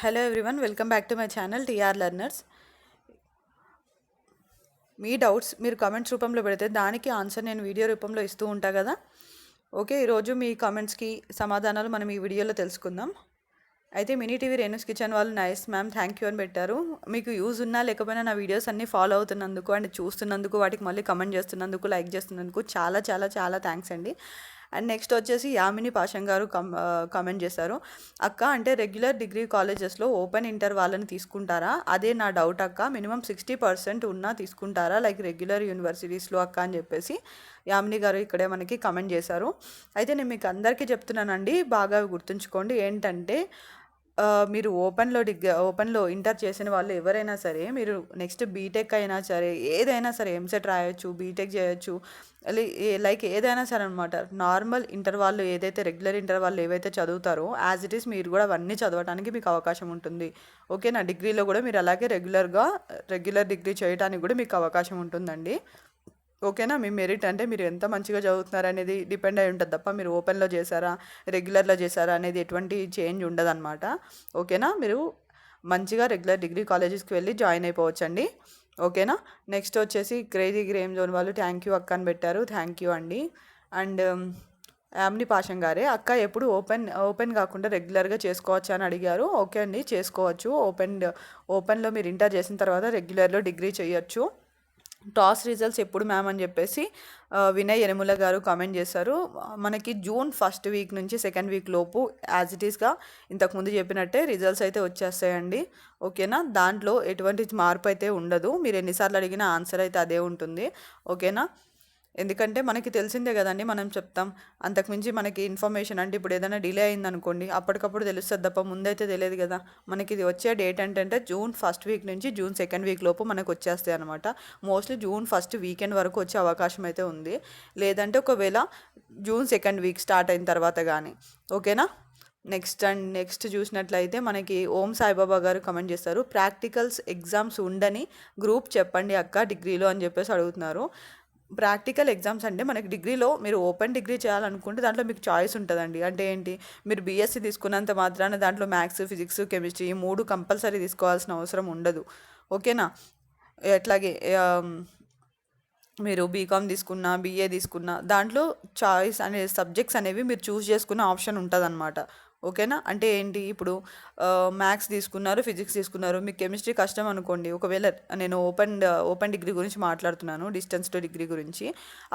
Hello everyone welcome back to my channel TR learners me doubts మీరు comments రూపంలో పెడితే దానికి ఆన్సర్ నేను వీడియో రూపంలో ఇస్తూ ఉంటా కదా. ఓకే ఈరోజు మీ కామెంట్స్కి సమాధానాలు మనం ఈ వీడియోలో తెలుసుకుందాం. అయితే మినీ టీవీ రేణుస్ కిచెన్ వాళ్ళు నైస్ మ్యామ్ థ్యాంక్ యూ అని పెట్టారు. మీకు యూజ్ ఉన్నా లేకపోయినా నా వీడియోస్ అన్నీ ఫాలో అవుతున్నందుకు అండ్ చూస్తున్నందుకు వాటికి మళ్ళీ కమెంట్ చేస్తున్నందుకు లైక్ చేస్తున్నందుకు చాలా చాలా చాలా థ్యాంక్స్ అండి. అండ్ నెక్స్ట్ వచ్చేసి యామిని పాషం గారు కమ్ కామెంట్ చేశారు. అక్క అంటే రెగ్యులర్ డిగ్రీ కాలేజెస్లో ఓపెన్ ఇంటర్ వాళ్ళని తీసుకుంటారా? అదే నా డౌట్ అక్క. మినిమం సిక్స్టీ పర్సెంట్ ఉన్నా తీసుకుంటారా? లైక్ రెగ్యులర్ యూనివర్సిటీస్లో అక్క అని చెప్పేసి యామిని గారు ఇక్కడే మనకి కమెంట్ చేశారు. అయితే నేను మీకు అందరికీ చెప్తున్నానండి. బాగా గుర్తుంచుకోండి. ఏంటంటే మీరు ఓపెన్లో డిగ్ ఓపెన్లో ఇంటర్ చేసిన వాళ్ళు ఎవరైనా సరే మీరు నెక్స్ట్ బీటెక్ అయినా సరే ఏదైనా సరే ఎంసెట్ రాయొచ్చు బీటెక్ చేయొచ్చు లైక్ ఏదైనా సరే అనమాట నార్మల్ ఇంటర్ వాళ్ళు ఏదైతే రెగ్యులర్ ఇంటర్ వాళ్ళు ఏవైతే చదువుతారో యాజ్ ఇట్ ఈస్ మీరు కూడా అవన్నీ చదవడానికి మీకు అవకాశం ఉంటుంది. ఓకేనా? డిగ్రీలో కూడా మీరు అలాగే రెగ్యులర్గా రెగ్యులర్ డిగ్రీ చేయడానికి కూడా మీకు అవకాశం ఉంటుందండి. ఓకేనా? మీ మెరిట్ అంటే మీరు ఎంత మంచిగా చదువుతున్నారు అనేది డిపెండ్ అయి ఉంటుంది తప్ప మీరు ఓపెన్లో చేశారా రెగ్యులర్లో చేశారా అనేది ఎటువంటి చేంజ్ ఉండదన్నమాట. ఓకేనా? మీరు మంచిగా రెగ్యులర్ డిగ్రీ కాలేజెస్కి వెళ్ళి జాయిన్ అయిపోవచ్చండి. ఓకేనా? నెక్స్ట్ వచ్చేసి క్రేజీ గ్రేమ్ జోన్ వాళ్ళు థ్యాంక్ యూ అక్క అని పెట్టారు. థ్యాంక్ యూ అండి. అండ్ యామ్ని పాషం గారే అక్క ఎప్పుడు ఓపెన్ ఓపెన్ కాకుండా రెగ్యులర్గా చేసుకోవచ్చు అని అడిగారు. ఓకే అండి చేసుకోవచ్చు. ఓపెన్ ఓపెన్లో మీరు ఇంటర్ చేసిన తర్వాత రెగ్యులర్లో డిగ్రీ చేయొచ్చు. టాస్ రిజల్ట్స్ ఎప్పుడు మ్యామ్ అని చెప్పేసి వినయ్ యనముల గారు కామెంట్ చేశారు. మనకి జూన్ ఫస్ట్ వీక్ నుంచి సెకండ్ వీక్ లోపు యాజ్ ఇట్ ఈస్గా ఇంతకుముందు చెప్పినట్టే రిజల్ట్స్ అయితే వచ్చేస్తాయండి. ఓకేనా దాంట్లో ఎటువంటి మార్పు అయితే ఉండదు. మీరు ఎన్నిసార్లు అడిగిన ఆన్సర్ అయితే అదే ఉంటుంది. ఓకేనా ఎందుకంటే మనకి తెలిసిందే కదండి మనం చెప్తాం. అంతకుమించి మనకి ఇన్ఫర్మేషన్ అంటే ఇప్పుడు ఏదైనా డిలే అయిందనుకోండి అప్పటికప్పుడు తెలుస్తుంది తప్ప ముందైతే తెలియదు కదా. మనకి ఇది వచ్చే డేట్ ఏంటంటే జూన్ ఫస్ట్ వీక్ నుంచి జూన్ సెకండ్ వీక్ లోపు మనకు వచ్చేస్తాయి అనమాట మోస్ట్లీ జూన్ ఫస్ట్ వీకెండ్ వరకు వచ్చే అవకాశం అయితే ఉంది. లేదంటే ఒకవేళ జూన్ సెకండ్ వీక్ స్టార్ట్ అయిన తర్వాత కానీ ఓకేనా? నెక్స్ట్ అండ్ నెక్స్ట్ చూసినట్లయితే మనకి ఓం సాయిబాబా గారు కమెంట్ చేస్తారు ప్రాక్టికల్స్ ఎగ్జామ్స్ ఉండని గ్రూప్ చెప్పండి అక్క డిగ్రీలో అని చెప్పేసి అడుగుతున్నారు. ప్రాక్టికల్ ఎగ్జామ్స్ అంటే మనకి డిగ్రీలో మీరు ఓపెన్ డిగ్రీ చేయాలనుకుంటే దాంట్లో మీకు చాయిస్ ఉంటుందండి. అంటే ఏంటి? మీరు బీఎస్సీ తీసుకున్నంత మాత్రాన దాంట్లో మ్యాథ్స్ ఫిజిక్స్ కెమిస్ట్రీ ఈ మూడు కంపల్సరీ తీసుకోవాల్సిన అవసరం ఉండదు. ఓకేనా? ఎట్లాగే మీరు బీకామ్ తీసుకున్నా బీఏ తీసుకున్నా దాంట్లో చాయిస్ అనే సబ్జెక్ట్స్ అనేవి మీరు చూస్ చేసుకున్న ఆప్షన్ ఉంటుంది ఓకేనా? అంటే ఏంటి? ఇప్పుడు మ్యాథ్స్ తీసుకున్నారు ఫిజిక్స్ తీసుకున్నారు. మీకు కెమిస్ట్రీ కష్టం అనుకోండి. ఒకవేళ నేను ఓపెన్ ఓపెన్ డిగ్రీ గురించి మాట్లాడుతున్నాను డిస్టెన్స్ టు డిగ్రీ గురించి.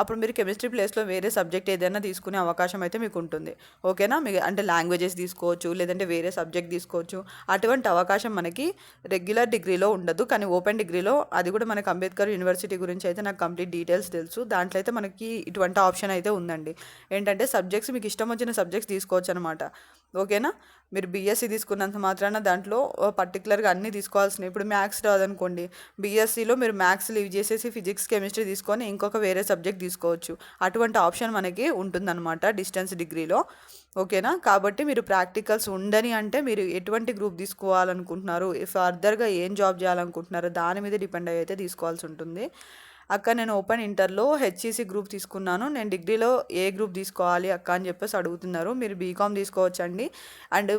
అప్పుడు మీరు కెమిస్ట్రీ ప్లేస్లో వేరే సబ్జెక్ట్ ఏదైనా తీసుకునే అవకాశం అయితే మీకు ఉంటుంది. ఓకేనా? మీకు అంటే లాంగ్వేజెస్ తీసుకోవచ్చు లేదంటే వేరే సబ్జెక్ట్ తీసుకోవచ్చు. అటువంటి అవకాశం మనకి రెగ్యులర్ డిగ్రీలో ఉండదు. కానీ ఓపెన్ డిగ్రీలో అది కూడా మనకి అంబేద్కర్ యూనివర్సిటీ గురించి అయితే నాకు కంప్లీట్ డీటెయిల్స్ తెలుసు. దాంట్లో అయితే మనకి ఇటువంటి ఆప్షన్ అయితే ఉందండి. ఏంటంటే సబ్జెక్ట్స్ మీకు ఇష్టం వచ్చిన సబ్జెక్ట్స్ తీసుకోవచ్చు అనమాట ఓకేనా? మీరు బీఎస్సీ తీసుకున్నంత మాత్రాన దాంట్లో పర్టికులర్గా అన్నీ తీసుకోవాల్సినవి. ఇప్పుడు మ్యాథ్స్ రాదనుకోండి బీఎస్సీలో మీరు మ్యాథ్స్ లీవ్ చేసేసి ఫిజిక్స్ కెమిస్ట్రీ తీసుకొని ఇంకొక వేరే సబ్జెక్ట్ తీసుకోవచ్చు. అటువంటి ఆప్షన్ మనకి ఉంటుందన్నమాట డిస్టెన్స్ డిగ్రీలో ఓకేనా? కాబట్టి మీరు ప్రాక్టికల్స్ ఉండని అంటే మీరు ఎటువంటి గ్రూప్ తీసుకోవాలనుకుంటున్నారు ఫర్దర్గా ఏం జాబ్ చేయాలనుకుంటున్నారో దాని మీద డిపెండ్ అయితే తీసుకోవాల్సి ఉంటుంది. అక్క నేను ఓపెన్ ఇంటర్లో హెచ్ఈసి గ్రూప్ తీసుకున్నాను. నేను డిగ్రీలో ఏ గ్రూప్ తీసుకోవాలి అక్క అని చెప్పేసి అడుగుతున్నారు. మీరు బీకామ్ తీసుకోవచ్చండి. అండ్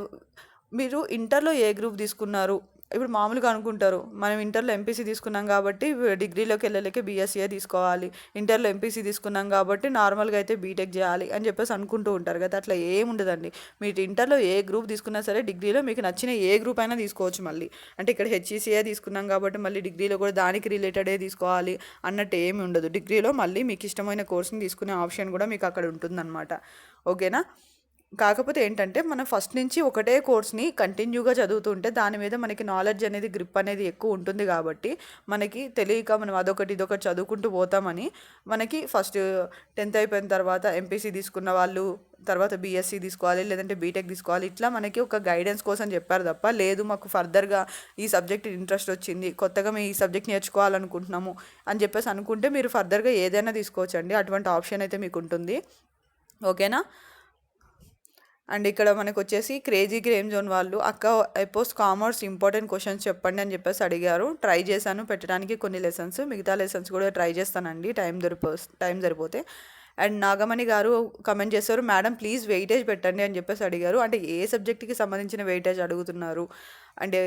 మీరు ఇంటర్లో ఏ గ్రూప్ తీసుకున్నారు? ఇప్పుడు మామూలుగా అనుకుంటారు. మనం ఇంటర్లో ఎంపీసీ తీసుకున్నాం కాబట్టి డిగ్రీలోకి వెళ్ళలేక బీఎస్సీఏ తీసుకోవాలి. ఇంటర్లో ఎంపీసీ తీసుకున్నాం కాబట్టి నార్మల్గా అయితే బీటెక్ చేయాలి అని చెప్పేసి అనుకుంటూ ఉంటారు కదా. అట్లా ఏం ఉండదండి. మీరు ఇంటర్లో ఏ గ్రూప్ తీసుకున్నా సరే డిగ్రీలో మీకు నచ్చిన ఏ గ్రూప్ అయినా తీసుకోవచ్చు మళ్ళీ. అంటే ఇక్కడ హెచ్ఈసీఏ తీసుకున్నాం కాబట్టి మళ్ళీ డిగ్రీలో కూడా దానికి రిలేటెడే తీసుకోవాలి అన్నట్టు ఏమి ఉండదు. డిగ్రీలో మళ్ళీ మీకు ఇష్టమైన కోర్స్ని తీసుకునే ఆప్షన్ కూడా మీకు అక్కడ ఉంటుందన్నమాట. ఓకేనా? కాకపోతే ఏంటంటే మనం ఫస్ట్ నుంచి ఒకటే కోర్స్ని కంటిన్యూగా చదువుతుంటే దాని మీద మనకి నాలెడ్జ్ అనేది గ్రిప్ అనేది ఎక్కువ ఉంటుంది కాబట్టి మనకి తెలియక మనం అదొకటి ఇదొకటి చదువుకుంటూ పోతామని మనకి ఫస్ట్ టెన్త్ అయిపోయిన తర్వాత ఎంపీసీ తీసుకున్న వాళ్ళు తర్వాత బీఎస్సీ తీసుకోవాలి లేదంటే బీటెక్ తీసుకోవాలి ఇట్లా మనకి ఒక గైడెన్స్ కోసం చెప్పారు తప్ప లేదు మాకు ఫర్దర్గా ఈ సబ్జెక్ట్ ఇంట్రెస్ట్ వచ్చింది కొత్తగా మేము ఈ సబ్జెక్ట్ నేర్చుకోవాలనుకుంటున్నాము అని చెప్పేసి అనుకుంటే మీరు ఫర్దర్గా ఏదైనా తీసుకోవచ్చండి అటువంటి ఆప్షన్ అయితే మీకు ఉంటుంది. ఓకేనా? అండ్ ఇక్కడ మనకు వచ్చేసి క్రేజీ గ్రేమ్ జోన్ వాళ్ళు అక్క ఎపోస్ కామర్స్ ఇంపార్టెంట్ క్వశ్చన్స్ చెప్పండి అని చెప్పేసి అడిగారు. ట్రై చేశాను పెట్టడానికి కొన్ని లెసన్స్ మిగతా లెసన్స్ కూడా ట్రై చేస్తానండి టైం దొరిపో టైం సరిపోతే. అండ్ నాగమణి గారు కమెంట్ చేశారు మేడం ప్లీజ్ వెయిటేజ్ పెట్టండి అని చెప్పేసి అడిగారు. అంటే ఏ సబ్జెక్ట్కి సంబంధించిన వెయిటేజ్ అడుగుతున్నారు? అంటే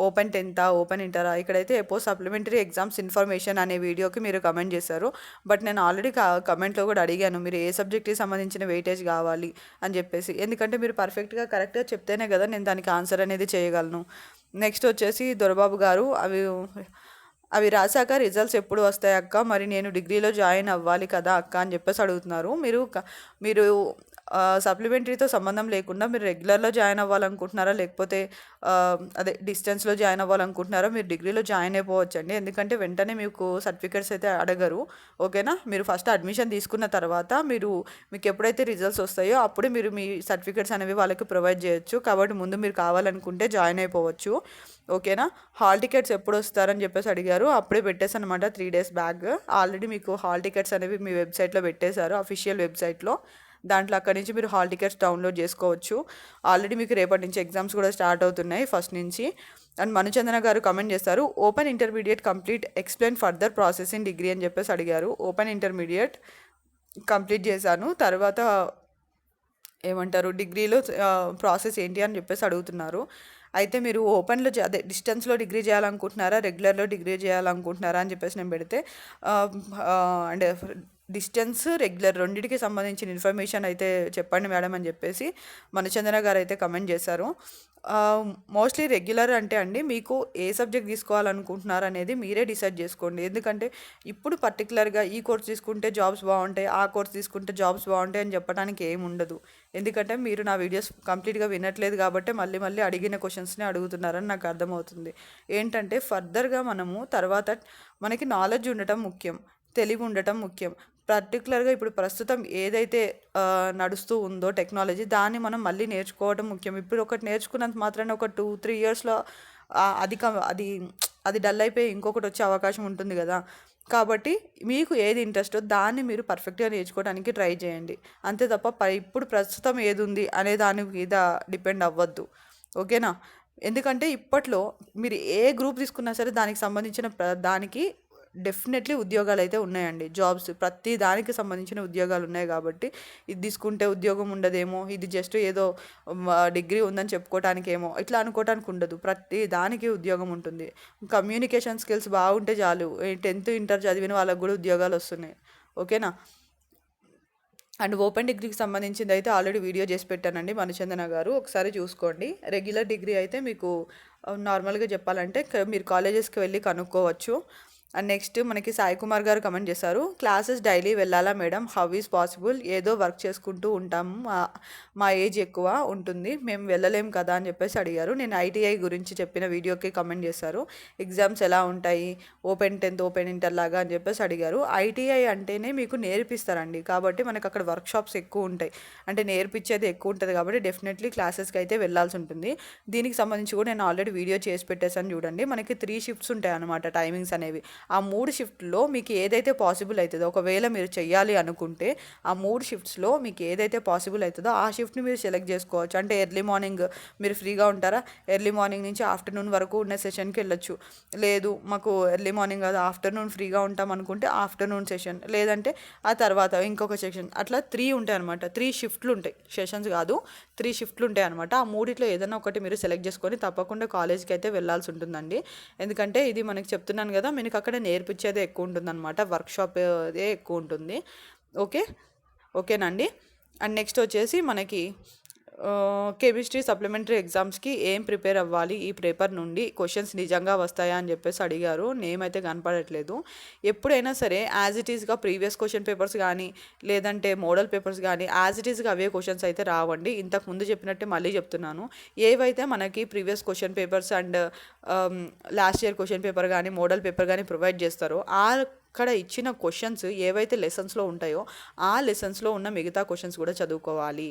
ఓపెన్ టెన్తా ఓపెన్ ఇంటరా ఇక్కడైతే ఎపో సప్లిమెంటరీ ఎగ్జామ్స్ ఇన్ఫర్మేషన్ అనే వీడియోకి మీరు కమెంట్ చేశారు. బట్ నేను ఆల్రెడీ కమెంట్లో కూడా అడిగాను మీరు ఏ సబ్జెక్ట్కి సంబంధించిన వెయిటేజ్ కావాలి? అని చెప్పేసి. ఎందుకంటే మీరు పర్ఫెక్ట్గా కరెక్ట్గా చెప్తేనే కదా నేను దానికి ఆన్సర్ అనేది చేయగలను. నెక్స్ట్ వచ్చేసి దొరబాబు గారు అవి అవి రాశాక రిజల్ట్స్ ఎప్పుడు వస్తాయి అక్క? మరి నేను డిగ్రీలో జాయిన్ అవ్వాలి కదా అక్క అని చెప్పేసి అడుగుతున్నారు. మీరు మీరు సప్లిమెంటరీతో సంబంధం లేకుండా మీరు రెగ్యులర్లో జాయిన్ అవ్వాలనుకుంటున్నారా? లేకపోతే అదే డిస్టెన్స్లో జాయిన్ అవ్వాలనుకుంటున్నారా? మీరు డిగ్రీలో జాయిన్ అయిపోవచ్చు అండి ఎందుకంటే వెంటనే మీకు సర్టిఫికేట్స్ అయితే అడగరు. ఓకేనా మీరు ఫస్ట్ అడ్మిషన్ తీసుకున్న తర్వాత మీరు మీకు ఎప్పుడైతే రిజల్ట్స్ వస్తాయో అప్పుడు మీరు మీ సర్టిఫికేట్స్ అనేవి వాళ్ళకి ప్రొవైడ్ చేయొచ్చు. కాబట్టి ముందు మీరు కావాలనుకుంటే జాయిన్ అయిపోవచ్చు. ఓకేనా హాల్ టికెట్స్ ఎప్పుడు వస్తారని చెప్పేసి అడిగారు. అప్పుడే పెట్టేసి అనమాట త్రీ డేస్ బ్యాగ్ ఆల్రెడీ మీకు హాల్ టికెట్స్ అనేవి మీ వెబ్సైట్లో పెట్టేశారు అఫీషియల్ వెబ్సైట్లో దాంట్లో అక్కడి నుంచి మీరు హాల్ టికెట్స్ డౌన్లోడ్ చేసుకోవచ్చు. ఆల్రెడీ మీకు రేపటి నుంచి ఎగ్జామ్స్ కూడా స్టార్ట్ అవుతున్నాయి ఫస్ట్ నుంచి. అండ్ మనుచందన గారు కమెంట్ చేస్తారు open intermediate complete explain further process in degree అని చెప్పేసి అడిగారు. ఓపెన్ ఇంటర్మీడియట్ కంప్లీట్ చేశాను. తర్వాత ఏమంటారు డిగ్రీలో ప్రాసెస్ ఏంటి అని చెప్పేసి అడుగుతున్నారు. అయితే మీరు ఓపెన్లో అదే డిస్టెన్స్లో డిగ్రీ చేయాలనుకుంటున్నారా రెగ్యులర్లో డిగ్రీ చేయాలనుకుంటున్నారా అని చెప్పేసి నేను పెడితే అండ్ డిస్టెన్స్ రెగ్యులర్ రెండింటికి సంబంధించిన ఇన్ఫర్మేషన్ అయితే చెప్పండి మేడం అని చెప్పేసి మనచందన గారు అయితే కమెంట్ చేశారు. మోస్ట్లీ రెగ్యులర్ అంటే అండి మీకు ఏ సబ్జెక్ట్ తీసుకోవాలనుకుంటున్నారు అనేది మీరే డిసైడ్ చేసుకోండి. ఎందుకంటే ఇప్పుడు పర్టికులర్గా ఈ కోర్స్ తీసుకుంటే జాబ్స్ బాగుంటాయి ఆ కోర్స్ తీసుకుంటే జాబ్స్ బాగుంటాయి అని చెప్పడానికి ఏమి ఉండదు. ఎందుకంటే మీరు నా వీడియోస్ కంప్లీట్గా వినట్లేదు కాబట్టి మళ్ళీ మళ్ళీ అడిగిన క్వశ్చన్స్ని అడుగుతున్నారని నాకు అర్థమవుతుంది. ఏంటంటే ఫర్దర్గా మనము తర్వాత మనకి నాలెడ్జ్ ఉండటం ముఖ్యం తెలివి ఉండటం ముఖ్యం. పర్టికులర్గా ఇప్పుడు ప్రస్తుతం ఏదైతే నడుస్తూ ఉందో టెక్నాలజీ దాన్ని మనం మళ్ళీ నేర్చుకోవడం ముఖ్యం. ఇప్పుడు ఒకటి నేర్చుకున్నంత మాత్రాన ఒక టూ త్రీ ఇయర్స్లో అది అది అది డల్ అయిపోయి ఇంకొకటి వచ్చే అవకాశం ఉంటుంది కదా. కాబట్టి మీకు ఏది ఇంట్రెస్టో దాన్ని మీరు పర్ఫెక్ట్గా నేర్చుకోవడానికి ట్రై చేయండి. అంతే తప్ప ఇప్పుడు ప్రస్తుతం ఏది ఉంది అనే దాని మీద డిపెండ్ అవ్వద్దు. ఓకేనా? ఎందుకంటే ఇప్పట్లో మీరు ఏ గ్రూప్ తీసుకున్నా సరే దానికి సంబంధించిన దానికి డెఫినెట్లీ ఉద్యోగాలు అయితే ఉన్నాయండి. జాబ్స్ ప్రతి దానికి సంబంధించిన ఉద్యోగాలు ఉన్నాయి కాబట్టి ఇది తీసుకుంటే ఉద్యోగం ఉండదేమో ఇది జస్ట్ ఏదో డిగ్రీ ఉందని చెప్పుకోవటానికి ఏమో ఇట్లా అనుకోవటానికి ఉండదు. ప్రతి దానికి ఉద్యోగం ఉంటుంది. కమ్యూనికేషన్ స్కిల్స్ బాగుంటే చాలు. టెన్త్ ఇంటర్ చదివిన వాళ్ళకు కూడా ఉద్యోగాలు వస్తున్నాయి. ఓకేనా? అండ్ ఓపెన్ డిగ్రీకి సంబంధించింది అయితే ఆల్రెడీ వీడియో చేసి పెట్టానండి మనుచందన గారు. ఒకసారి చూసుకోండి. రెగ్యులర్ డిగ్రీ అయితే మీకు నార్మల్గా చెప్పాలంటే మీరు కాలేజెస్కి వెళ్ళి కనుక్కోవచ్చు. అండ్ నెక్స్ట్ మనకి సాయి కుమార్ గారు కమెంట్ చేశారు. క్లాసెస్ డైలీ వెళ్ళాలా మేడం హౌ ఈస్ పాసిబుల్ ఏదో వర్క్ చేసుకుంటూ ఉంటాము మా ఏజ్ ఎక్కువ ఉంటుంది. మేము వెళ్ళలేం కదా అని చెప్పేసి అడిగారు. నేను ఐటీఐ గురించి చెప్పిన వీడియోకి కమెంట్ చేశారు. ఎగ్జామ్స్ ఎలా ఉంటాయి? ఓపెన్ టెన్త్ ఓపెన్ ఇంటర్ లాగా అని చెప్పేసి అడిగారు. ఐటీఐ అంటేనే మీకు నేర్పిస్తారండి. కాబట్టి మనకు అక్కడ వర్క్షాప్స్ ఎక్కువ ఉంటాయి. అంటే నేర్పించేది ఎక్కువ ఉంటుంది కాబట్టి డెఫినెట్లీ క్లాసెస్కి అయితే వెళ్ళాల్సి ఉంటుంది. దీనికి సంబంధించి కూడా నేను ఆల్రెడీ వీడియో చేసి పెట్టేసాను చూడండి. మనకి త్రీ షిఫ్ట్స్ ఉంటాయి అనమాట టైమింగ్స్ అనేవి. ఆ మూడు షిఫ్ట్లో మీకు ఏదైతే పాసిబుల్ అవుతుందో ఒకవేళ మీరు చేయాలి అనుకుంటే ఆ మూడు షిఫ్ట్స్లో మీకు ఏదైతే పాసిబుల్ అవుతుందో ఆ షిఫ్ట్ని మీరు సెలెక్ట్ చేసుకోవచ్చు. అంటే ఎర్లీ మార్నింగ్ మీరు ఫ్రీగా ఉంటారా? ఎర్లీ మార్నింగ్ నుంచి ఆఫ్టర్నూన్ వరకు ఉన్న సెషన్కి వెళ్ళొచ్చు. లేదు మాకు ఎర్లీ మార్నింగ్ కాదు ఆఫ్టర్నూన్ ఫ్రీగా ఉంటాం అనుకుంటే ఆఫ్టర్నూన్ సెషన్. లేదంటే ఆ తర్వాత ఇంకొక సెషన్. అట్లా త్రీ ఉంటాయి అనమాట త్రీ షిఫ్ట్లు ఉంటాయి. సెషన్స్ కాదు త్రీ షిఫ్ట్లు ఉంటాయి అనమాట ఆ మూడిట్లో ఏదైనా ఒకటి మీరు సెలెక్ట్ చేసుకొని తప్పకుండా కాలేజ్కి అయితే వెళ్ళాల్సి ఉంటుందండి. ఎందుకంటే ఇది మనకి చెప్తున్నాను కదా మీకు అక్కడ నేర్పించేది ఎక్కువ ఉంటుందన్నమాట వర్క్షాప్ అదే ఎక్కువ ఉంటుంది ఓకే? ఓకేనండి. అండ్ నెక్స్ట్ వచ్చేసి మనకి కెమిస్ట్రీ సప్లిమెంటరీ ఎగ్జామ్స్కి ఏం ప్రిపేర్ అవ్వాలి ఈ పేపర్ నుండి? క్వశ్చన్స్ నిజంగా వస్తాయా అని చెప్పేసి అడిగారు. నేమ్ అయితే కనపడట్లేదు. ఎప్పుడైనా సరే యాజ్ ఇట్ ఈస్గా ప్రీవియస్ క్వశ్చన్ పేపర్స్ కానీ లేదంటే మోడల్ పేపర్స్ కానీ యాజ్ ఇట్ ఈస్గా అవే క్వశ్చన్స్ అయితే రావండి. ఇంతకు ముందు చెప్పినట్టే మళ్ళీ చెప్తున్నాను. ఏవైతే మనకి previous question papers and last year question paper కానీ మోడల్ పేపర్ కానీ ప్రొవైడ్ చేస్తారో ఆ అక్కడ ఇచ్చిన క్వశ్చన్స్ ఏవైతే లెసన్స్లో ఉంటాయో ఆ లెసన్స్లో ఉన్న మిగతా క్వశ్చన్స్ కూడా చదువుకోవాలి.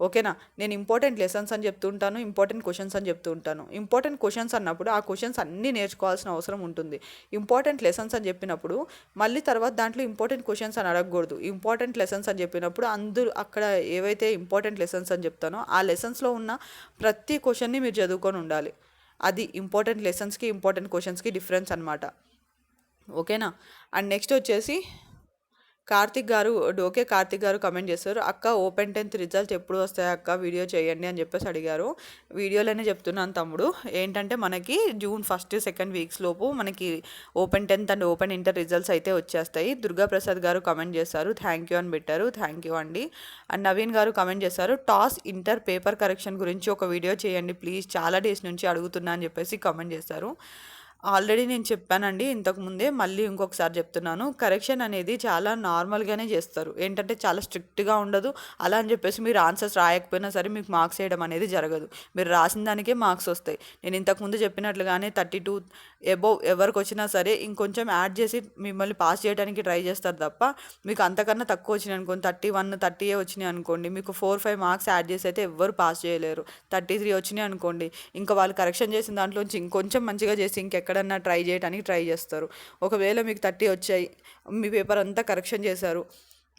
ఓకేనా? నేను ఇంపార్టెంట్ లెసన్స్ అని చెప్తూ ఉంటాను ఇంపార్టెంట్ క్వశ్చన్స్ అని చెప్తూ ఉంటాను. ఇంపార్టెంట్ క్వశ్చన్స్ అన్నప్పుడు ఆ క్వశ్చన్స్ అన్నీ నేర్చుకోవాల్సిన అవసరం ఉంటుంది. ఇంపార్టెంట్ లెసన్స్ అని చెప్పినప్పుడు మళ్ళీ తర్వాత దాంట్లో ఇంపార్టెంట్ క్వశ్చన్స్ అని అడగకూడదు. ఇంపార్టెంట్ లెసన్స్ అని చెప్పినప్పుడు అందరూ అక్కడ ఏవైతే ఇంపార్టెంట్ లెసన్స్ అని చెప్తానో ఆ లెసన్స్లో ఉన్న ప్రతి క్వశ్చన్ని మీరు చదువుకొని ఉండాలి. అది ఇంపార్టెంట్ లెసన్స్కి ఇంపార్టెంట్ క్వశ్చన్స్కి డిఫరెన్స్ అనమాట ఓకేనా? అండ్ నెక్స్ట్ వచ్చేసి కార్తిక్ గారు డోకే కార్తిక్ గారు కమెంట్ చేస్తారు అక్క ఓపెన్ టెన్త్ రిజల్ట్ ఎప్పుడు వస్తాయి అక్క? వీడియో చేయండి అని చెప్పేసి అడిగారు. వీడియోలోనే చెప్తున్నాను తమ్ముడు. ఏంటంటే మనకి జూన్ ఫస్ట్ సెకండ్ వీక్స్ లోపు మనకి open tenth and open inter results అయితే వచ్చేస్తాయి. దుర్గా ప్రసాద్ గారు కమెంట్ చేశారు. థ్యాంక్ యూ అని పెట్టారు. థ్యాంక్ యూ అండి. అండ్ నవీన్ గారు కమెంట్ చేశారు. టాస్ ఇంటర్ పేపర్ కరెక్షన్ గురించి ఒక వీడియో చేయండి ప్లీజ్. చాలా డేస్ నుంచి అడుగుతున్నా అని చెప్పేసి కమెంట్ చేశారు. ఆల్రెడీ నేను చెప్పానండి ఇంతకుముందే మళ్ళీ ఇంకొకసారి చెప్తున్నాను. కరెక్షన్ అనేది చాలా నార్మల్గానే చేస్తారు. ఏంటంటే చాలా స్ట్రిక్ట్గా ఉండదు. అలా అని చెప్పేసి మీరు ఆన్సర్స్ రాయకపోయినా సరే మీకు మార్క్స్ వేయడం అనేది జరగదు. మీరు రాసిన దానికే మార్క్స్ వస్తాయి. నేను ఇంతకుముందు చెప్పినట్లుగానే థర్టీ టూ ఎబోవ్ ఎవరికి వచ్చినా సరే ఇంకొంచెం యాడ్ చేసి మిమ్మల్ని పాస్ చేయడానికి ట్రై చేస్తారు తప్ప మీకు అంతకన్నా తక్కువ వచ్చినాయి అనుకోండి థర్టీ వన్ థర్టీ ఏ వచ్చినాయి అనుకోండి మీకు ఫోర్ ఫైవ్ మార్క్స్ యాడ్ చేసి అయితే ఎవ్వరు పాస్ చేయలేరు. థర్టీ త్రీ వచ్చినాయి అనుకోండి ఇంకా వాళ్ళు కరెక్షన్ చేసిన దాంట్లోంచి ఇంకొంచెం మంచిగా చేసి ఎక్కడన్నా ట్రై చేయడానికి ట్రై చేస్తారు. ఒకవేళ మీకు థర్టీ వచ్చాయి మీ పేపర్ అంతా కరెక్షన్ చేశారు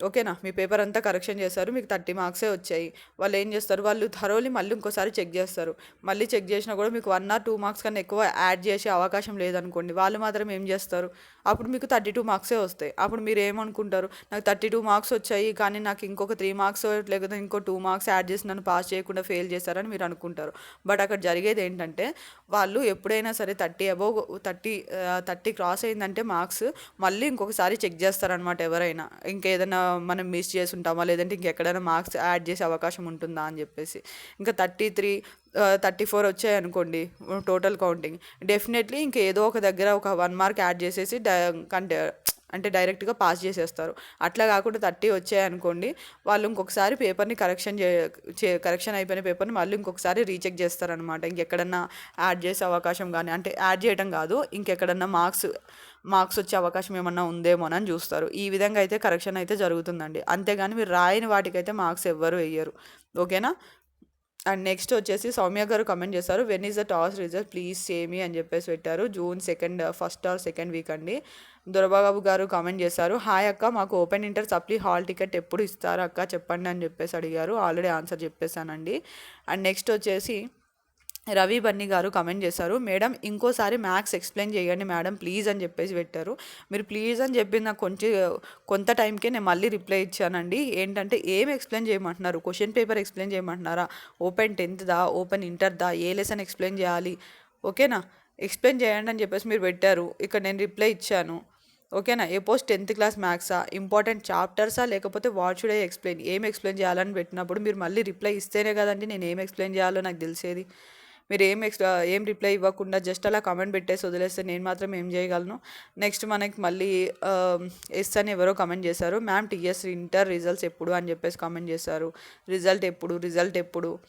ఓకేనా? మీ పేపర్ అంతా కరెక్షన్ చేశారు మీకు థర్టీ మార్క్సే వచ్చాయి. వాళ్ళు ఏం చేస్తారు? వాళ్ళు థరోలీ మళ్ళీ ఇంకోసారి చెక్ చేస్తారు. మళ్ళీ చెక్ చేసినా కూడా మీకు వన్ ఆర్ టూ మార్క్స్ కన్నా ఎక్కువ యాడ్ చేసే అవకాశం లేదనుకోండి వాళ్ళు మాత్రం ఏం చేస్తారు? అప్పుడు మీకు థర్టీ టూ మార్క్సే వస్తాయి. అప్పుడు మీరు ఏమనుకుంటారు? నాకు థర్టీ టూ మార్క్స్ వచ్చాయి కానీ నాకు ఇంకొక త్రీ మార్క్స్ లేకపోతే ఇంకో టూ మార్క్స్ యాడ్ చేసి నన్ను పాస్ చేయకుండా ఫెయిల్ చేశారని మీరు అనుకుంటారు. బట్ అక్కడ జరిగేది ఏంటంటే వాళ్ళు ఎప్పుడైనా సరే thirty above thirty thirty cross అయిందంటే మార్క్స్ మళ్ళీ ఇంకొకసారి చెక్ చేస్తారనమాట ఎవరైనా. ఇంకేదైనా మనం మిస్ చేసి ఉంటామా లేదంటే ఇంకెక్కడైనా మార్క్స్ యాడ్ చేసే అవకాశం ఉంటుందా? అని చెప్పేసి. ఇంకా థర్టీ త్రీ థర్టీ ఫోర్ వచ్చాయి అనుకోండి టోటల్ కౌంటింగ్ డెఫినెట్లీ ఇంకా ఏదో ఒక దగ్గర ఒక వన్ మార్క్ యాడ్ చేసేసి కంటే అంటే డైరెక్ట్గా పాస్ చేసేస్తారు. అట్లా కాకుండా థర్టీ వచ్చాయనుకోండి వాళ్ళు ఇంకొకసారి పేపర్ని కరెక్షన్ చే కరెక్షన్ అయిపోయిన పేపర్ని మళ్ళీ ఇంకొకసారి రీచెక్ చేస్తారనమాట ఇంకెక్కడన్నా యాడ్ చేసే అవకాశం కానీ అంటే యాడ్ చేయడం కాదు ఇంకెక్కడన్నా మార్క్స్ మార్క్స్ వచ్చే అవకాశం ఏమన్నా ఉందేమో అని చూస్తారు. ఈ విధంగా అయితే కరెక్షన్ అయితే జరుగుతుందండి. అంతేగాని మీరు రాయని వాటికైతే మార్క్స్ ఎవ్వరు వేయరు. ఓకేనా? అండ్ నెక్స్ట్ వచ్చేసి సౌమ్య గారు కమెంట్ చేశారు when is the TOSS result please సేమి అని చెప్పేసి పెట్టారు. June second first or second week అండి. దొరబాబు గారు కామెంట్ చేశారు హాయ్ అక్క మాకు open inter supply hall ticket ఎప్పుడు ఇస్తారు అక్క? చెప్పండి అని చెప్పేసి అడిగారు. ఆల్రెడీ ఆన్సర్ చెప్పేశానండి. అండ్ నెక్స్ట్ వచ్చేసి రవి బన్నీ గారు కమెంట్ చేశారు. మేడం ఇంకోసారి మ్యాథ్స్ ఎక్స్ప్లెయిన్ చేయండి మేడం ప్లీజ్ అని చెప్పేసి పెట్టారు. మీరు ప్లీజ్ అని చెప్పి నాకు కొంచెం కొంత టైంకే నేను మళ్ళీ రిప్లై ఇచ్చానండి. ఏంటంటే ఏం ఎక్స్ప్లెయిన్ చేయమంటున్నారు? క్వశ్చన్ పేపర్ ఎక్స్ప్లెయిన్ చేయమంటున్నారా? ఓపెన్ టెన్త్దా? ఓపెన్ ఇంటర్దా? ఏ లెసన్ ఎక్స్ప్లెయిన్ చేయాలి? ఓకేనా? ఎక్స్ప్లెయిన్ చేయండి అని చెప్పేసి మీరు పెట్టారు. ఇక్కడ నేను రిప్లై ఇచ్చాను. ఓకేనా? ఏ పోస్ట్ టెన్త్ క్లాస్ మ్యాథ్సా? ఇంపార్టెంట్ చాప్టర్సా? లేకపోతే వాట్ షుడ్ ఐ ఎక్స్ప్లెయిన్? ఏం ఎక్స్ప్లెయిన్ చేయాలని పెట్టినప్పుడు మీరు మళ్ళీ రిప్లై ఇస్తేనే కదండి నేను ఏం ఎక్స్ప్లెయిన్ చేయాలో నాకు తెలిసేది. మీరు ఏం ఎక్స్ట్రా ఏం రిప్లై ఇవ్వకుండా జస్ట్ అలా కామెంట్ పెట్టేసి వదిలేస్తే నేను మాత్రం ఏం చేయగలను. నెక్స్ట్ మనకి మళ్ళీ ఎస్ అని ఎవరో కామెంట్ చేశారు. మ్యామ్ టీఎస్ ఇంటర్ రిజల్ట్స్ ఎప్పుడు? అని చెప్పేసి కామెంట్ చేశారు. రిజల్ట్ ఎప్పుడు? రిజల్ట్ ఎప్పుడు?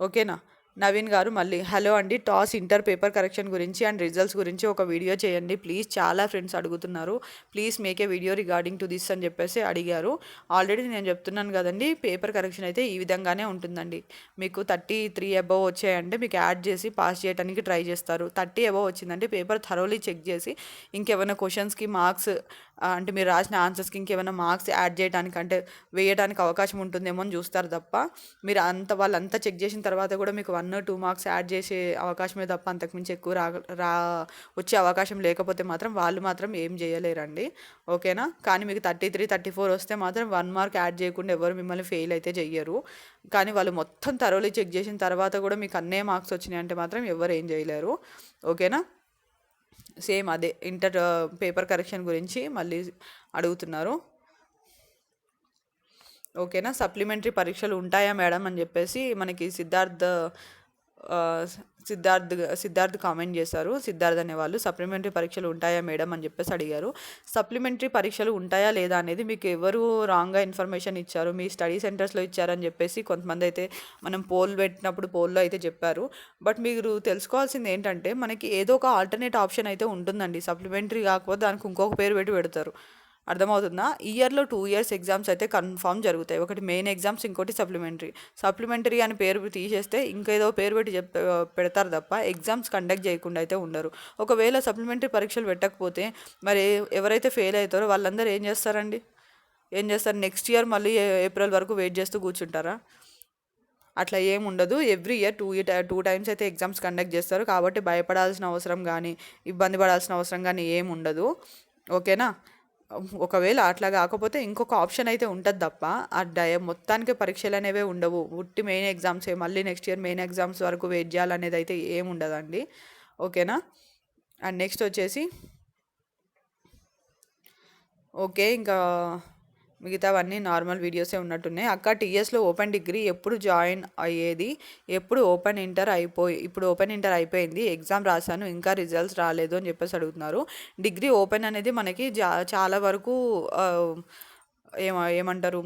ఓకేనా? నవీన్ గారు మళ్ళీ హలో అండి టాస్ ఇంటర్ పేపర్ కరెక్షన్ గురించి అండ్ రిజల్ట్స్ గురించి ఒక వీడియో చేయండి ప్లీజ్. చాలా ఫ్రెండ్స్ అడుగుతున్నారు please make a video regarding to this అని చెప్పేసి అడిగారు. ఆల్రెడీ నేను చెప్తున్నాను కదండి పేపర్ కరెక్షన్ అయితే ఈ విధంగానే ఉంటుందండి. మీకు థర్టీ త్రీ అబవ్ వచ్చాయంటే మీకు యాడ్ చేసి పాస్ చేయడానికి ట్రై చేస్తారు. థర్టీ అబవ్ వచ్చిందంటే పేపర్ థరోలీ చెక్ చేసి ఇంకేమైనా క్వశ్చన్స్కి మార్క్స్ అంటే మీరు రాసిన ఆన్సర్స్కి ఇంకేమైనా మార్క్స్ యాడ్ చేయడానికి అంటే వేయడానికి అవకాశం ఉంటుందేమో అని చూస్తారు తప్ప మీరు అంత వాళ్ళంతా చెక్ చేసిన తర్వాత కూడా మీకు వన్ టూ మార్క్స్ యాడ్ చేసే అవకాశమే తప్ప అంతకుమించి ఎక్కువ రా రా వచ్చే అవకాశం లేకపోతే మాత్రం వాళ్ళు మాత్రం ఏం చేయలేరండి. ఓకేనా కానీ మీకు థర్టీ త్రీ థర్టీ ఫోర్ వస్తే మాత్రం వన్ మార్క్ యాడ్ చేయకుండా ఎవరు మిమ్మల్ని ఫెయిల్ అయితే చెయ్యరు. కానీ వాళ్ళు మొత్తం తరోలీ చెక్ చేసిన తర్వాత కూడా మీకు అన్నే మార్క్స్ వచ్చినాయి అంటే మాత్రం ఎవరు ఏం చేయలేరు. ఓకేనా సేమ్ అదే ఇంటర్ పేపర్ కరెక్షన్ గురించి మళ్ళీ అడుగుతున్నారు. ఓకేనా? సప్లిమెంటరీ పరీక్షలు ఉంటాయా మేడం అని చెప్పేసి మనకి సిద్ధార్థ్ సిద్ధార్థ్ సిద్ధార్థ్ కామెంట్ చేశారు. సిద్ధార్థ్ అనేవాళ్ళు సప్లిమెంటరీ పరీక్షలు ఉంటాయా మేడం? అని చెప్పేసి అడిగారు. సప్లిమెంటరీ పరీక్షలు ఉంటాయా లేదా? అనేది మీకు ఎవరు రాంగ్గా ఇన్ఫర్మేషన్ ఇచ్చారు? మీ స్టడీ సెంటర్స్లో ఇచ్చారని చెప్పేసి కొంతమంది అయితే మనం పోల్ పెట్టినప్పుడు పోల్లో అయితే చెప్పారు. బట్ మీరు తెలుసుకోవాల్సింది ఏంటంటే మనకి ఏదో ఒక ఆల్టర్నేట్ ఆప్షన్ అయితే ఉంటుందండి. సప్లిమెంటరీ కాకపోతే దానికి ఇంకొక పేరు పెట్టి పెడతారు. అర్థమవుతుందా? ఇయర్లో టూ ఇయర్స్ ఎగ్జామ్స్ అయితే కన్ఫామ్ జరుగుతాయి. ఒకటి మెయిన్ ఎగ్జామ్స్ ఇంకోటి సప్లిమెంటరీ. సప్లిమెంటరీ అని పేరు తీసేస్తే ఇంకేదో పేరు పెట్టి చెప్ పెడతారు తప్ప ఎగ్జామ్స్ కండక్ట్ చేయకుండా అయితే ఉండరు. ఒకవేళ సప్లిమెంటరీ పరీక్షలు పెట్టకపోతే మరి ఎవరైతే ఫెయిల్ అవుతారో వాళ్ళందరూ ఏం చేస్తారండి? ఏం చేస్తారు? నెక్స్ట్ ఇయర్ మళ్ళీ ఏప్రిల్ వరకు వెయిట్ చేస్తూ కూర్చుంటారా? అట్లా ఏం ఉండదు. Every year two two times అయితే ఎగ్జామ్స్ కండక్ట్ చేస్తారు. కాబట్టి భయపడాల్సిన అవసరం కానీ ఇబ్బంది పడాల్సిన అవసరం కానీ ఏం ఉండదు. ఓకేనా? ఒకవేళ అట్లా కాకపోతే ఇంకొక ఆప్షన్ అయితే ఉంటుంది తప్ప ఆ డయ మొత్తానికి పరీక్షలు అనేవే ఉండవు. ఉట్టి మెయిన్ ఎగ్జామ్స్ మళ్ళీ నెక్స్ట్ ఇయర్ మెయిన్ ఎగ్జామ్స్ వరకు వెయిట్ చేయాలనేది అయితే ఏమి ఉండదండి. ఓకేనా? అండ్ నెక్స్ట్ వచ్చేసి ఓకే ఇంకా మిగతావన్నీ నార్మల్ వీడియోసే ఉన్నట్టున్నాయి. అక్క టీఎస్లో ఓపెన్ డిగ్రీ ఎప్పుడు జాయిన్ అయ్యేది? ఎప్పుడు ఓపెన్ ఇంటర్ అయిపోయి ఇప్పుడు ఓపెన్ ఇంటర్ అయిపోయింది. ఎగ్జామ్ రాశాను ఇంకా రిజల్ట్స్ రాలేదు అని చెప్పేసి అడుగుతున్నారు. డిగ్రీ ఓపెన్ అనేది మనకి జా చాలా వరకు ఏమ ఏమంటారు?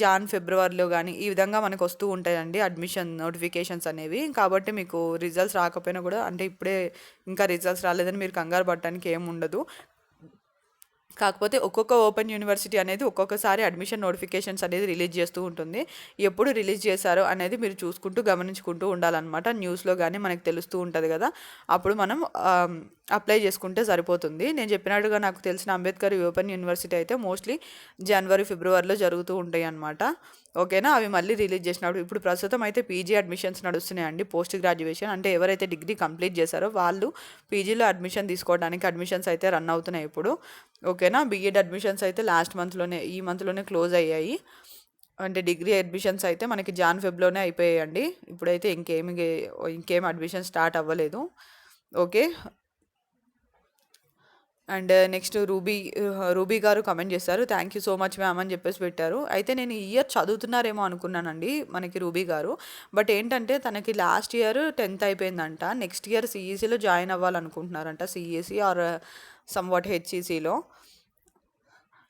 జాన్ ఫిబ్రవరిలో కానీ ఈ విధంగా మనకు వస్తూ ఉంటాయండి అడ్మిషన్ నోటిఫికేషన్స్ అనేవి. కాబట్టి మీకు రిజల్ట్స్ రాకపోయినా కూడా అంటే ఇప్పుడే ఇంకా రిజల్ట్స్ రాలేదని మీరు కంగారు పడటానికి ఏమి ఉండదు. కాకపోతే ఒక్కొక్క ఓపెన్ యూనివర్సిటీ అనేది ఒక్కొక్కసారి అడ్మిషన్ నోటిఫికేషన్స్ అనేది రిలీజ్ చేస్తూ ఉంటుంది. ఎప్పుడు రిలీజ్ చేశారో అనేది మీరు చూసుకుంటూ గమనించుకుంటూ ఉండాలన్నమాట. న్యూస్లో కానీ మనకు తెలుస్తూ ఉంటుంది కదా. అప్పుడు మనం అప్లై చేసుకుంటే సరిపోతుంది. నేను చెప్పినట్టుగా నాకు తెలిసిన అంబేద్కర్ ఓపెన్ యూనివర్సిటీ అయితే మోస్ట్లీ జనవరి ఫిబ్రవరిలో జరుగుతూ ఉంటాయి అనమాట ఓకేనా? అవి మళ్ళీ రిలీజ్ చేసినప్పుడు ఇప్పుడు ప్రస్తుతం అయితే పీజీ అడ్మిషన్స్ నడుస్తున్నాయండి పోస్ట్ గ్రాడ్యుయేషన్. అంటే ఎవరైతే డిగ్రీ కంప్లీట్ చేశారో వాళ్ళు పీజీలో అడ్మిషన్ తీసుకోవడానికి అడ్మిషన్స్ అయితే రన్ అవుతున్నాయి ఇప్పుడు. ఓకేనా? బీఎడ్ అడ్మిషన్స్ అయితే లాస్ట్ మంత్లోనే ఈ మంత్లోనే క్లోజ్ అయ్యాయి. అంటే డిగ్రీ అడ్మిషన్స్ అయితే మనకి జాన్ ఫెబ్లోనే అయిపోయాయండి. ఇప్పుడైతే ఇంకేమి ఇంకేం అడ్మిషన్ స్టార్ట్ అవ్వలేదు. Okay? And next Ruby uh, Ruby గారు కమెంట్ చేశారు. Thank you so much ma'am అని చెప్పేసి పెట్టారు. అయితే నేను ఇయర్ చదువుతున్నారేమో అనుకున్నానండి మనకి రూబీ గారు. బట్ ఏంటంటే తనకి లాస్ట్ ఇయర్ టెన్త్ అయిపోయిందంట. నెక్స్ట్ ఇయర్ సిఈసిలో జాయిన్ అవ్వాలనుకుంటున్నారంట. సిఈసి ఆర్ సమ్ వాట్ హెచ్ఈసీలో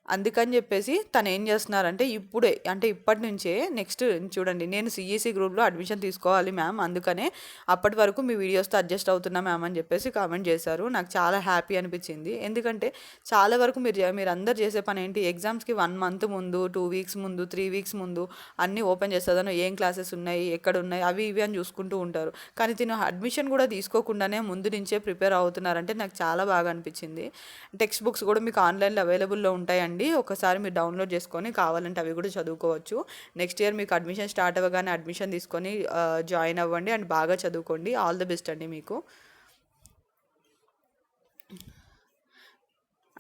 అందుకని చెప్పేసి తను ఏం చేస్తున్నారంటే ఇప్పుడే అంటే ఇప్పటి నుంచే నెక్స్ట్ చూడండి నేను సిఈసి గ్రూప్లో అడ్మిషన్ తీసుకోవాలి మ్యామ్ అందుకనే అప్పటి వరకు మీ వీడియోస్తో అడ్జస్ట్ అవుతున్నా మ్యామ్ అని చెప్పేసి కామెంట్ చేశారు. నాకు చాలా హ్యాపీ అనిపించింది. ఎందుకంటే చాలా వరకు మీరు మీరు అందరు చేసే పని ఏంటి? ఎగ్జామ్స్కి వన్ మంత్ ముందు టూ వీక్స్ ముందు త్రీ వీక్స్ ముందు అన్నీ ఓపెన్ చేస్తుందనో ఏం క్లాసెస్ ఉన్నాయి ఎక్కడ ఉన్నాయి అవి ఇవి అని చూసుకుంటూ ఉంటారు. కానీ తిను అడ్మిషన్ కూడా తీసుకోకుండానే ముందు నుంచే ప్రిపేర్ అవుతున్నారంటే నాకు చాలా బాగా అనిపించింది. టెక్స్ట్ బుక్స్ కూడా మీకు ఆన్లైన్లో అవైలబుల్లో ఉంటాయండి. అండి ఒకసారి మీరు డౌన్లోడ్ చేసుకొని కావాలంటే అవి కూడా చదువుకోవచ్చు. నెక్స్ట్ ఇయర్ మీకు అడ్మిషన్ స్టార్ట్ అవ్వగానే అడ్మిషన్ తీసుకొని జాయిన్ అవ్వండి అండ్ బాగా చదువుకోండి. ఆల్ ది బెస్ట్ అండి మీకు.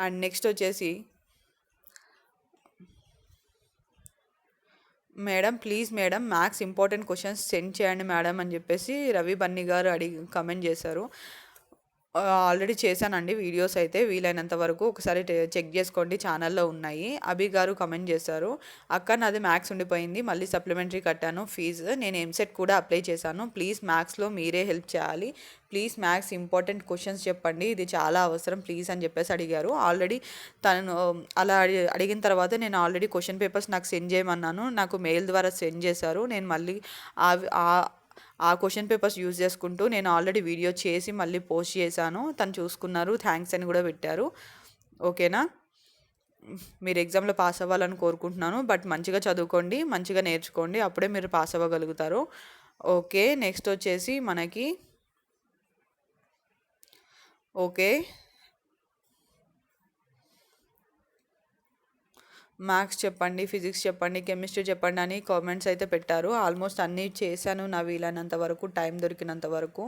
అండ్ నెక్స్ట్ వచ్చేసి madam please madam maths important questions send చేయండి మేడం అని చెప్పేసి రవి బన్నీ గారు అడిగి కమెంట్ చేశారు. ఆల్రెడీ చేశానండి వీడియోస్ అయితే. వీలైనంత వరకు ఒకసారి చెక్ చేసుకోండి. ఛానల్లో ఉన్నాయి. అభి గారు కమెంట్ చేశారు. అక్క నాది మ్యాథ్స్ ఉండిపోయింది. మళ్ళీ సప్లిమెంటరీ కట్టాను. ఫీజు నేను ఎంసెట్ కూడా అప్లై చేశాను. ప్లీజ్ మ్యాథ్స్లో మీరే హెల్ప్ చేయాలి. ప్లీజ్ మ్యాథ్స్ ఇంపార్టెంట్ క్వశ్చన్స్ చెప్పండి. ఇది చాలా అవసరం. ప్లీజ్ అని చెప్పేసి అడిగారు. ఆల్రెడీ తను అలా అడిగిన తర్వాత నేను ఆల్రెడీ క్వశ్చన్ పేపర్స్ నాకు సెండ్ చేయమన్నాను. నాకు మెయిల్ ద్వారా సెండ్ చేశారు. నేను మళ్ళీ ఆ క్వశ్చన్ పేపర్స్ యూజ్ చేసుకుంటూ నేను ఆల్రెడీ వీడియో చేసి మళ్ళీ పోస్ట్ చేశాను. తను చూసుకున్నారు థ్యాంక్స్ అని కూడా పెట్టారు. ఓకేనా మీరు ఎగ్జామ్లో పాస్ అవ్వాలని కోరుకుంటున్నాను బట్ మంచిగా చదువుకోండి మంచిగా నేర్చుకోండి అప్పుడే మీరు పాస్ అవ్వగలుగుతారు. ఓకే నెక్స్ట్ వచ్చేసి మనకి ఓకే మ్యాథ్స్ చెప్పండి ఫిజిక్స్ చెప్పండి కెమిస్ట్రీ చెప్పండి అని కామెంట్స్ అయితే పెట్టారు. ఆల్మోస్ట్ అన్నీ చేశాను నా వీలైనంత వరకు టైం దొరికినంత వరకు.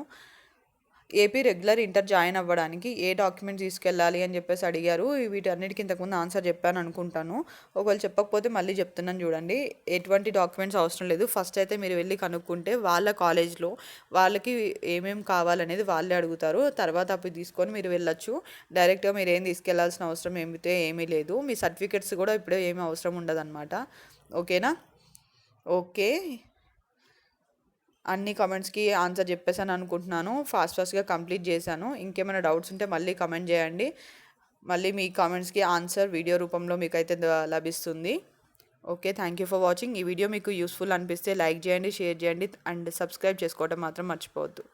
ఏపీ రెగ్యులర్ ఇంటర్ జాయిన్ అవ్వడానికి ఏ డాక్యుమెంట్ తీసుకెళ్ళాలి అని చెప్పేసి అడిగారు. వీటన్నిటికి ఇంతకుముందు ఆన్సర్ చెప్పాను అనుకుంటాను. ఒకవేళ చెప్పకపోతే మళ్ళీ చెప్తున్నాను చూడండి. ఎటువంటి డాక్యుమెంట్స్ అవసరం లేదు. ఫస్ట్ అయితే మీరు వెళ్ళి కనుక్కుంటే వాళ్ళ కాలేజ్లో వాళ్ళకి ఏమేమి కావాలనేది వాళ్ళే అడుగుతారు. తర్వాత అప్పుడు తీసుకొని మీరు వెళ్ళొచ్చు. డైరెక్ట్గా మీరు ఏం తీసుకెళ్ళాల్సిన అవసరం ఏమితే ఏమీ లేదు. మీ సర్టిఫికెట్స్ కూడా ఇప్పుడే ఏమీ అవసరం ఉండదన్నమాట. ఓకేనా? ఓకే. అన్ని కమెంట్స్కి ఆన్సర్ చెప్పేసాను అనుకుంటున్నాను. ఫాస్ట్ ఫాస్ట్గా కంప్లీట్ చేశాను. ఇంకేమైనా డౌట్స్ ఉంటే మళ్ళీ కమెంట్ చేయండి. మళ్ళీ మీ కామెంట్స్కి ఆన్సర్ వీడియో రూపంలో మీకైతే లభిస్తుంది. Okay thank you for watching ఈ వీడియో మీకు యూస్ఫుల్ అనిపిస్తే లైక్ చేయండి షేర్ చేయండి అండ్ సబ్స్క్రైబ్ చేసుకోవడం మాత్రం మర్చిపోవద్దు.